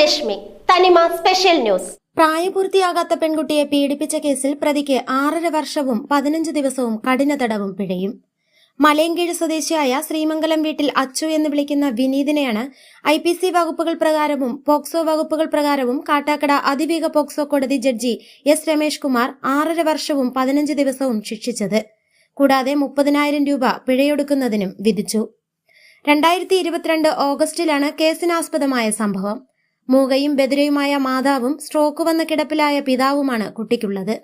രശ്മി. തനിമ special news. പ്രായപൂർത്തിയാകാത്ത പെൺകുട്ടിയെ പീഡിപ്പിച്ച കേസിൽ പ്രതിക്ക് ആറര വർഷവും പതിനഞ്ച് ദിവസവും കഠിന തടവും പിഴയും. മലയൻകീഴ് സ്വദേശിയായ ശ്രീമംഗലം വീട്ടിൽ അച്ചു എന്ന് വിളിക്കുന്ന വിനീതിനെയാണ് ഐ പി സി വകുപ്പുകൾ പ്രകാരവും പോക്സോ വകുപ്പുകൾ പ്രകാരവും കാട്ടാക്കട അതിവേഗ പോക്സോ കോടതി ജഡ്ജി എസ് രമേഷ് കുമാർ ആറര വർഷവും പതിനഞ്ച് ദിവസവും ശിക്ഷിച്ചത്. കൂടാതെ മുപ്പതിനായിരം രൂപ പിഴയൊടുക്കുന്നതിനും വിധിച്ചു. രണ്ടായിരത്തി ഇരുപത്തിരണ്ട് ഓഗസ്റ്റിലാണ് കേസിനാസ്പദമായ സംഭവം. മൂകയും ബദിരയുമായ മാതാവും സ്ട്രോക്ക് വന്ന കിടപ്പിലായ പിതാവുമാണ് കുട്ടിക്കുള്ളത്.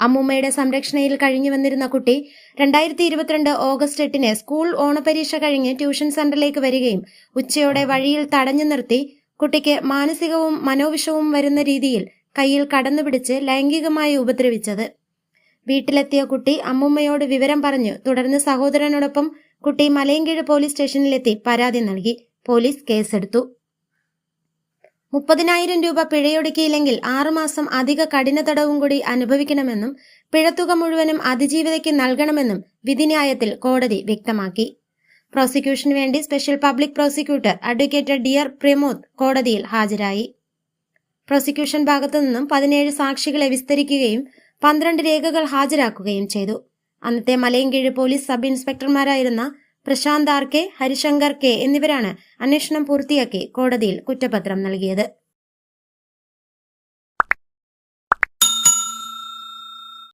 അമ്മൂമ്മയുടെ സംരക്ഷണയിൽ കഴിഞ്ഞു വന്നിരുന്ന കുട്ടി രണ്ടായിരത്തി ഇരുപത്തിരണ്ട് ഓഗസ്റ്റ് എട്ടിന് സ്കൂൾ ഓണപരീക്ഷ കഴിഞ്ഞ് ട്യൂഷൻ സെന്ററിലേക്ക് വരികയും ഉച്ചയോടെ വഴിയിൽ തടഞ്ഞു നിർത്തി കുട്ടിക്ക് മാനസികവും മനോവിഷവും വരുന്ന രീതിയിൽ കയ്യിൽ കടന്നുപിടിച്ച് ലൈംഗികമായി ഉപദ്രവിച്ചത്. വീട്ടിലെത്തിയ കുട്ടി അമ്മൂമ്മയോട് വിവരം പറഞ്ഞു തുടർന്ന് സഹോദരനോടൊപ്പം കുട്ടി മലയൻകീഴ് പോലീസ് സ്റ്റേഷനിലെത്തി പരാതി നൽകി. പോലീസ് കേസെടുത്തു. മുപ്പതിനായിരം രൂപ പിഴയൊടുക്കിയില്ലെങ്കിൽ ആറുമാസം അധിക കഠിന തടവും കൂടി അനുഭവിക്കണമെന്നും പിഴത്തുക മുഴുവനും അതിജീവിതയ്ക്ക് നൽകണമെന്നും വിധിന്യായത്തിൽ കോടതി വ്യക്തമാക്കി. പ്രോസിക്യൂഷന് വേണ്ടി സ്പെഷ്യൽ പബ്ലിക് പ്രോസിക്യൂട്ടർ അഡ്വക്കേറ്റ് ഡിയർ പ്രമോദ് കോടതിയിൽ ഹാജരായി. പ്രോസിക്യൂഷൻ ഭാഗത്തു നിന്നും പതിനേഴ് സാക്ഷികളെ വിസ്തരിക്കുകയും പന്ത്രണ്ട് രേഖകൾ ഹാജരാക്കുകയും ചെയ്തു. അന്നത്തെ Malayinkeezhu police sub ഇൻസ്പെക്ടർമാരായിരുന്ന Prashanth R K Harishankar K എന്നിവരാണ് അന്വേഷണം പൂർത്തിയാക്കി കോടതിയിൽ കുറ്റപത്രം നൽകിയത്.